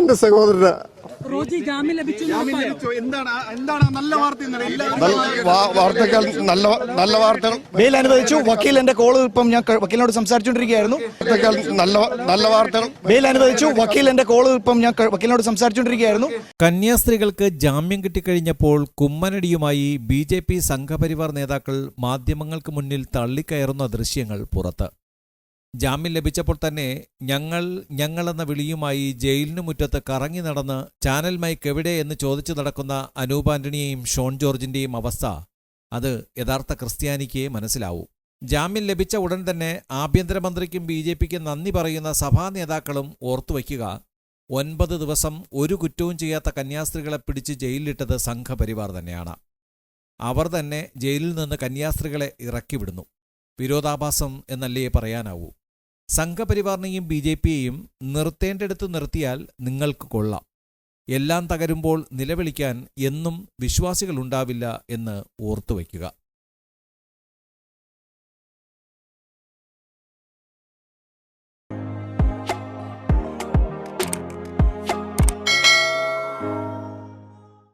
എന്റെ സഹോദരന്. റോജി ജാമ്യം ലഭിച്ചു എന്താണ്? എന്താണ് നല്ല വാർത്ത നല്ല വാർത്തകൾ നല്ല നല്ല വാർത്തകൾ ബെയിൽ അനുവദിച്ചു. വക്കീൽ എന്റെ കോൾ ഇപ്പം ഞാൻ വക്കീലിനോട് സംസാരിച്ചുകൊണ്ടിരിക്കുകയായിരുന്നു. നല്ല നല്ല വാർത്തകൾ. ബെയിൽ അനുവദിച്ചു. വക്കീൽ എന്റെ കോൾ ഇപ്പം ഞാൻ വക്കീലിനോട് സംസാരിച്ചുകൊണ്ടിരിക്കുകയായിരുന്നു. കന്യാസ്ത്രീകൾക്ക് ജാമ്യം കിട്ടിക്കഴിഞ്ഞപ്പോൾ കുമ്മനടിയുമായി ബി ജെ പി സംഘപരിവാർ നേതാക്കൾ മാധ്യമങ്ങൾക്ക് മുന്നിൽ തള്ളിക്കയറുന്ന ദൃശ്യങ്ങൾ പുറത്ത്. ജാമ്യം ലഭിച്ചപ്പോൾ തന്നെ ഞങ്ങൾ ഞങ്ങളെന്ന വിളിയുമായി ജയിലിനു മുറ്റത്ത് കറങ്ങി നടന്ന് ചാനൽ മൈക്ക് എവിടെ എന്ന് ചോദിച്ചു നടക്കുന്ന അനൂപ് ആന്റണിയെയും ഷോൺ ജോർജിന്റെയും അവസ്ഥ അത് യഥാർത്ഥ ക്രിസ്ത്യാനിക്കേ മനസ്സിലാവൂ. ജാമ്യം ലഭിച്ച ഉടൻ തന്നെ ആഭ്യന്തരമന്ത്രിക്കും ബി ജെ പിക്കും നന്ദി പറയുന്ന സഭാ നേതാക്കളും ഓർത്തുവയ്ക്കുക ഒൻപത് ദിവസം ഒരു കുറ്റവും ചെയ്യാത്ത കന്യാസ്ത്രീകളെ പിടിച്ച് ജയിലിലിട്ടത് സംഘപരിവാർ തന്നെയാണ്. അവർ തന്നെ ജയിലിൽ നിന്ന് കന്യാസ്ത്രീകളെ ഇറക്കിവിടുന്നു. വിരോധാഭാസം എന്നല്ലേ പറയാനാവൂ. സംഘപരിവാറിനെയും ബി ജെ പിയെയും നിർത്തേണ്ടിടത്ത് നിർത്തിയാൽ നിങ്ങൾക്ക് കൊള്ളാം. എല്ലാം തകരുമ്പോൾ നിലവിളിക്കാൻ എന്നും വിശ്വാസികളുണ്ടാവില്ല എന്ന് ഓർത്തുവയ്ക്കുക.